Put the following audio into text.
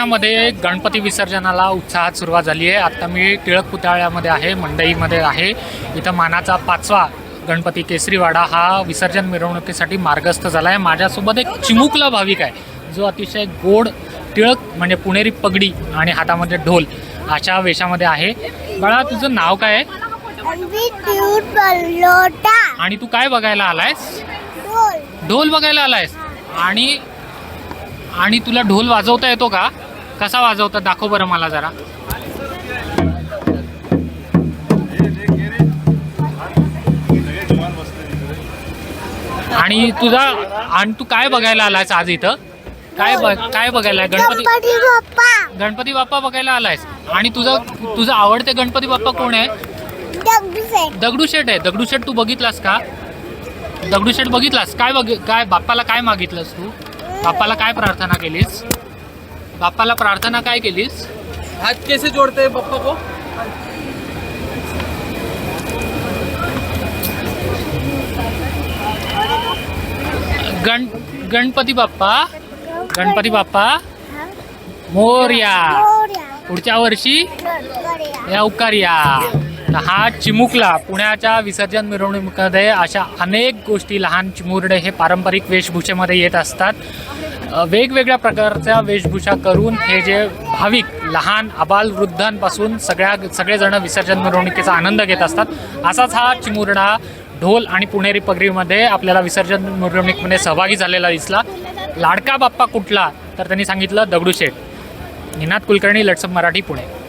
पुण्यामध्ये गणपती विसर्जनाला उत्साहात सुरुवात झाली आहे. आता मी टिळक पुतळ्यामध्ये आहे मंडईमध्ये आहे. इथं मानाचा पाचवा गणपती केसरीवाडा हा विसर्जन मिरवणुकीसाठी मार्गस्थ झाला आहे माझ्यासोबत एक चिमुकला भाविक आहे. जो अतिशय गोड टिळक म्हणजे पुणेरी पगडी आणि हातामध्ये ढोल अशा वेशामध्ये आहे. बाळा तुझं नाव काय आहे? आणि तू काय बघायला आलायस? ढोल. ढोल बघायला आलायस? आणि आणि तुला ढोल वाजवता येतो का? कसा वाजवता दाखव बरं मला जरा. आणि तुझा आणि तू काय बघायला आलायस आज इथं? काय काय बघायला गणपती गणपती बाप्पा. गणपती बाप्पा बघायला आलायस. आणि तुझं तुझं आवडते गणपती बाप्पा कोण आहे? दगडूशेठ दगडूशेठ आहे. दगडूशेठ तू बघितलास का? दगडूशेठ बघितलास? काय बघ काय बाप्पाला काय मागितलंस तू? बाप्पाला काय प्रार्थना केलीस? बाप्पाला प्रार्थना काय केलीस? हाथ कैसे जोड़ते पप्पा को? गण गणपती बाप्पा गणपती बाप्पा मोर्या. पुढच्या वर्षी या तर हा चिमुकला पुण्याच्या विसर्जन मिरवणुकीमध्ये अशा अनेक गोष्टी लहान चिमुरडे हे पारंपरिक वेशभूषेमध्ये येत असतात. वेगवेगळ्या प्रकारच्या वेशभूषा करून हे जे भाविक लहान अबाल वृद्धांपासून सगळ्या सगळेजण विसर्जन मिरवणुकीचा आनंद घेत असतात. असाच हा चिमुरडा ढोल आणि पुणेरी पगरीमध्ये आपल्याला विसर्जन मिरवणुकीमध्ये सहभागी झालेला दिसला. लाडका बाप्पा कुठला? तर त्यांनी सांगितलं दगडूशेठ. निनाद कुलकर्णी लटसप मराठी पुणे.